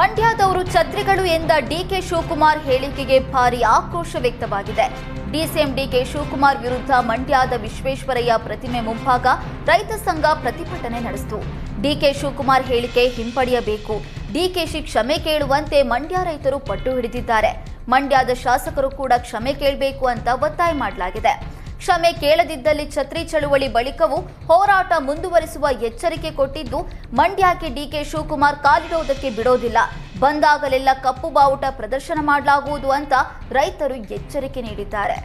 ಮಂಡ್ಯದವರು ಛತ್ರಿಗಳು ಎಂದ ಡಿಕೆ ಶಿವಕುಮಾರ್ ಹೇಳಿಕೆಗೆ ಭಾರಿ ಆಕ್ರೋಶ ವ್ಯಕ್ತವಾಗಿದೆ. ಡಿಸಿಎಂ ಡಿಕೆ ಶಿವಕುಮಾರ್ ವಿರುದ್ಧ ಮಂಡ್ಯದ ವಿಶ್ವೇಶ್ವರಯ್ಯ ಪ್ರತಿಮೆ ಮುಂಭಾಗ ರೈತ ಸಂಘ ಪ್ರತಿಭಟನೆ ನಡೆಸಿತು. ಡಿಕೆ ಶಿವಕುಮಾರ್ ಹೇಳಿಕೆ ಹಿಂಪಡೆಯಬೇಕು. ಡಿಕೆಶಿ ಕ್ಷಮೆ ಕೇಳುವಂತೆ ಮಂಡ್ಯ ರೈತರು ಪಟ್ಟು ಹಿಡಿದಿದ್ದಾರೆ. ಮಂಡ್ಯದ ಶಾಸಕರು ಕೂಡ ಕ್ಷಮೆ ಕೇಳಬೇಕು ಅಂತ ಒತ್ತಾಯ ಮಾಡಲಾಗಿದೆ. ಕ್ಷಮೆ ಕೇಳದಿದ್ದಲ್ಲಿ ಛತ್ರಿ ಚಳುವಳಿ ಬಳಿಕವೂ ಹೋರಾಟ ಮುಂದುವರಿಸುವ ಎಚ್ಚರಿಕೆ ಕೊಟ್ಟಿದ್ದು, ಮಂಡ್ಯಕ್ಕೆ ಡಿಕೆ ಶಿವಕುಮಾರ್ ಕಾಲಿಡೋದಕ್ಕೆ ಬಿಡೋದಿಲ್ಲ. ಬಂದಾಗಲೆಲ್ಲ ಕಪ್ಪು ಬಾವುಟ ಪ್ರದರ್ಶನ ಮಾಡಲಾಗುವುದು ಅಂತ ರೈತರು ಎಚ್ಚರಿಕೆ ನೀಡಿದ್ದಾರೆ.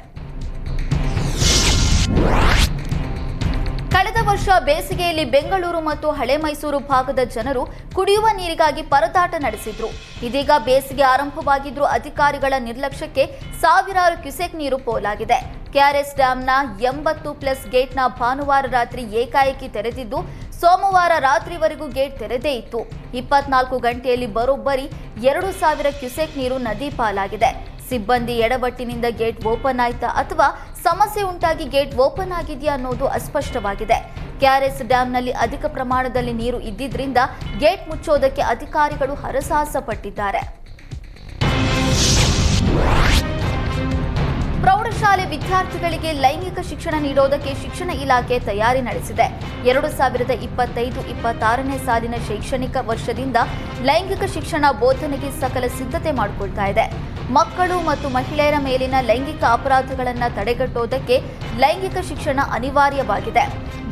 ಕಳೆದ ವರ್ಷ ಬೇಸಿಗೆಯಲ್ಲಿ ಬೆಂಗಳೂರು ಮತ್ತು ಹಳೆ ಮೈಸೂರು ಭಾಗದ ಜನರು ಕುಡಿಯುವ ನೀರಿಗಾಗಿ ಪರದಾಟ ನಡೆಸಿದ್ರು. ಇದೀಗ ಬೇಸಿಗೆ ಆರಂಭವಾಗಿದ್ರೂ ಅಧಿಕಾರಿಗಳ ನಿರ್ಲಕ್ಷ್ಯಕ್ಕೆ ಸಾವಿರಾರು ಕ್ಯುಸೆಕ್ ನೀರು ಪೋಲಾಗಿದೆ. ಕೆಆರ್ಎಸ್ ಡ್ಯಾಂನ ಎಂಬತ್ತು ಪ್ಲಸ್ ಗೇಟ್ನ ಭಾನುವಾರ ರಾತ್ರಿ ಏಕಾಏಕಿ ತೆರೆದಿದ್ದು, ಸೋಮವಾರ ರಾತ್ರಿವರೆಗೂ ಗೇಟ್ ತೆರೆದೇ ಇತ್ತು. ಇಪ್ಪತ್ನಾಲ್ಕು ಗಂಟೆಯಲ್ಲಿ ಬರೋಬ್ಬರಿ ಎರಡು ಸಾವಿರ ಕ್ಯುಸೆಕ್ ನೀರು ನದಿ ಪಾಲಾಗಿದೆ. ಸಿಬ್ಬಂದಿ ಎಡವಟ್ಟಿನಿಂದ ಗೇಟ್ ಓಪನ್ ಆಯ್ತಾ ಅಥವಾ ಸಮಸ್ಯೆ ಉಂಟಾಗಿ ಗೇಟ್ ಓಪನ್ ಆಗಿದೆಯಾ ಅನ್ನೋದು ಅಸ್ಪಷ್ಟವಾಗಿದೆ. ಕೆಆರ್ಎಸ್ ಡ್ಯಾಂನಲ್ಲಿ ಅಧಿಕ ಪ್ರಮಾಣದಲ್ಲಿ ನೀರು ಇದ್ದಿದ್ರಿಂದ ಗೇಟ್ ಮುಚ್ಚೋದಕ್ಕೆ ಅಧಿಕಾರಿಗಳು ಹರಸಾಹಸ ಪಟ್ಟಿದ್ದಾರೆ ಪ್ರೌಢಶಾಲೆ ವಿದ್ಯಾರ್ಥಿಗಳಿಗೆ ಲೈಂಗಿಕ ಶಿಕ್ಷಣ ನೀಡೋದಕ್ಕೆ ಶಿಕ್ಷಣ ಇಲಾಖೆ ತಯಾರಿ ನಡೆಸಿದೆ. ಎರಡು ಸಾವಿರದ ಇಪ್ಪತ್ತೈದು ಇಪ್ಪತ್ತಾರನೇ ಸಾಲಿನ ಶೈಕ್ಷಣಿಕ ವರ್ಷದಿಂದ ಲೈಂಗಿಕ ಶಿಕ್ಷಣ ಬೋಧನೆಗೆ ಸಕಲ ಸಿದ್ಧತೆ ಮಾಡಿಕೊಳ್ತಾ ಇದೆ. ಮಕ್ಕಳು ಮತ್ತು ಮಹಿಳೆಯರ ಮೇಲಿನ ಲೈಂಗಿಕ ಅಪರಾಧಗಳನ್ನು ತಡೆಗಟ್ಟೋದಕ್ಕೆ ಲೈಂಗಿಕ ಶಿಕ್ಷಣ ಅನಿವಾರ್ಯವಾಗಿದೆ.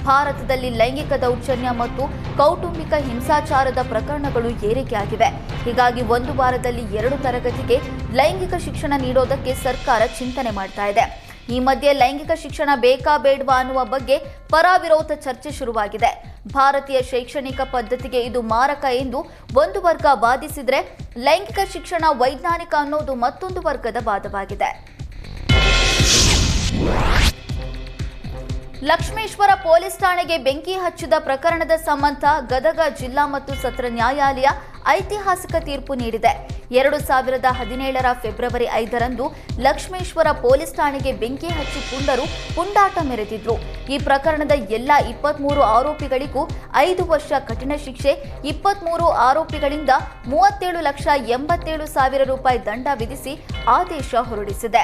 ಭಾರತದಲ್ಲಿ ಲೈಂಗಿಕ ದೌರ್ಜನ್ಯ ಮತ್ತು ಕೌಟುಂಬಿಕ ಹಿಂಸಾಚಾರದ ಪ್ರಕರಣಗಳು ಏರಿಕೆಯಾಗಿವೆ ಹೀಗಾಗಿ ಒಂದು ವಾರದಲ್ಲಿ ಎರಡು ತರಗತಿಗೆ ಲೈಂಗಿಕ ಶಿಕ್ಷಣ ನೀಡೋದಕ್ಕೆ ಸರ್ಕಾರ ಚಿಂತನೆ ಮಾಡ್ತಾ ಇದೆ. ಈ ಮಧ್ಯೆ ಲೈಂಗಿಕ ಶಿಕ್ಷಣ ಬೇಕಾ ಬೇಡವಾ ಅನ್ನುವ ಬಗ್ಗೆ ಪರಾವಿರೋಧ ಚರ್ಚೆ ಶುರುವಾಗಿದೆ. ಭಾರತೀಯ ಶೈಕ್ಷಣಿಕ ಪದ್ಧತಿಗೆ ಇದು ಮಾರಕ ಎಂದು ಒಂದು ವರ್ಗ ವಾದಿಸಿದರೆ ಲೈಂಗಿಕ ಶಿಕ್ಷಣ ವೈಜ್ಞಾನಿಕ ಅನ್ನೋದು ಮತ್ತೊಂದು ವರ್ಗದ ವಾದವಾಗಿದೆ. ಲಕ್ಷ್ಮೇಶ್ವರ ಪೊಲೀಸ್ ಠಾಣೆಗೆ ಬೆಂಕಿ ಹಚ್ಚಿದ ಪ್ರಕರಣದ ಸಂಬಂಧ ಗದಗ ಜಿಲ್ಲಾ ಮತ್ತು ಸತ್ರ ನ್ಯಾಯಾಲಯ ಐತಿಹಾಸಿಕ ತೀರ್ಪು ನೀಡಿದೆ. ಎರಡು ಸಾವಿರದ ಹದಿನೇಳರ ಫೆಬ್ರವರಿ ಐದರಂದು ಲಕ್ಷ್ಮೇಶ್ವರ ಪೊಲೀಸ್ ಠಾಣೆಗೆ ಬೆಂಕಿ ಹಚ್ಚಿ ಕುಂಡರು ಪುಂಡಾಟ ಮೆರೆದಿದ್ರು. ಈ ಪ್ರಕರಣದ ಎಲ್ಲ ಇಪ್ಪತ್ಮೂರು ಆರೋಪಿಗಳಿಗೂ ಐದು ವರ್ಷ ಕಠಿಣ ಶಿಕ್ಷೆ, ಇಪ್ಪತ್ಮೂರು ಆರೋಪಿಗಳಿಂದ ಮೂವತ್ತೇಳು ಲಕ್ಷ ಎಂಬತ್ತೇಳು ಸಾವಿರ ರೂಪಾಯಿ ದಂಡ ವಿಧಿಸಿ ಆದೇಶ ಹೊರಡಿಸಿದೆ.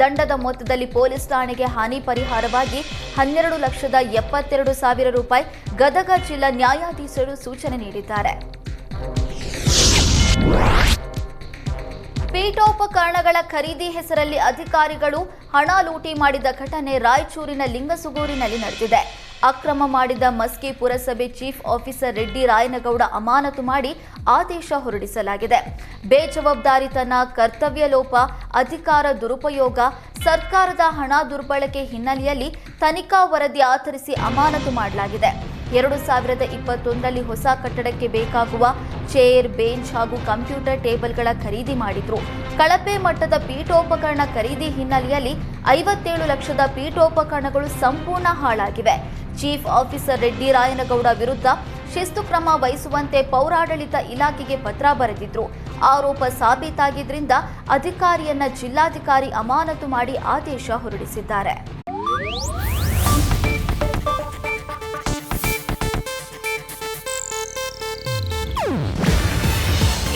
ದಂಡದ ಮೊತ್ತದಲ್ಲಿ ಪೊಲೀಸ್ ಠಾಣೆಗೆ ಹಾನಿ ಪರಿಹಾರವಾಗಿ ಹನ್ನೆರಡು ಲಕ್ಷದ ಎಪ್ಪತ್ತೆರಡು ಸಾವಿರ ರೂಪಾಯಿ ಗದಗ ಜಿಲ್ಲಾ ನ್ಯಾಯಾಧೀಶರು ಸೂಚನೆ ನೀಡಿದ್ದಾರೆ. ಪೀಠೋಪಕರಣಗಳ ಖರೀದಿ ಹೆಸರಲ್ಲಿ ಅಧಿಕಾರಿಗಳು ಹಣ ಲೂಟಿ ಮಾಡಿದ ಘಟನೆ ರಾಯಚೂರಿನ ಲಿಂಗಸುಗೂರಿನಲ್ಲಿ ನಡೆದಿದೆ. ಅಕ್ರಮ ಮಾಡಿದ ಮಸ್ಕಿ ಪುರಸಭೆ ಚೀಫ್ ಆಫೀಸರ್ ರೆಡ್ಡಿ ರಾಯನಗೌಡ ಅಮಾನತು ಮಾಡಿ ಆದೇಶ ಹೊರಡಿಸಲಾಗಿದೆ. ಬೇಜವಾಬ್ದಾರಿತನ, ಕರ್ತವ್ಯ ಲೋಪ, ಅಧಿಕಾರ ದುರುಪಯೋಗ, ಸರ್ಕಾರದ ಹಣ ದುರ್ಬಳಕೆ ಹಿನ್ನೆಲೆಯಲ್ಲಿ ತನಿಖಾ ವರದಿ ಆಧರಿಸಿ ಅಮಾನತು ಮಾಡಲಾಗಿದೆ. ಎರಡು ಸಾವಿರದ ಇಪ್ಪತ್ತೊಂದರಲ್ಲಿ ಹೊಸ ಕಟ್ಟಡಕ್ಕೆ ಬೇಕಾಗುವ ಚೇರ್, ಬೆಂಚ್ ಹಾಗೂ ಕಂಪ್ಯೂಟರ್ ಟೇಬಲ್ಗಳ ಖರೀದಿ ಮಾಡಿದ್ರು. ಕಳಪೆ ಮಟ್ಟದ ಪೀಠೋಪಕರಣ ಖರೀದಿ ಹಿನ್ನೆಲೆಯಲ್ಲಿ ಐವತ್ತೇಳು ಲಕ್ಷದ ಪೀಠೋಪಕರಣಗಳು ಸಂಪೂರ್ಣ ಹಾಳಾಗಿವೆ. ಚೀಫ್ ಆಫೀಸರ್ ರೆಡ್ಡಿ ರಾಯನಗೌಡ ವಿರುದ್ಧ ಶಿಸ್ತು ಕ್ರಮ ವಹಿಸುವಂತೆ ಪೌರಾಡಳಿತ ಇಲಾಖೆಗೆ ಪತ್ರ ಬರೆದಿದ್ರು. ಆರೋಪ ಸಾಬೀತಾಗಿದ್ದರಿಂದ ಅಧಿಕಾರಿಯನ್ನ ಜಿಲ್ಲಾಧಿಕಾರಿ ಅಮಾನತು ಮಾಡಿ ಆದೇಶ ಹೊರಡಿಸಿದ್ದಾರೆ.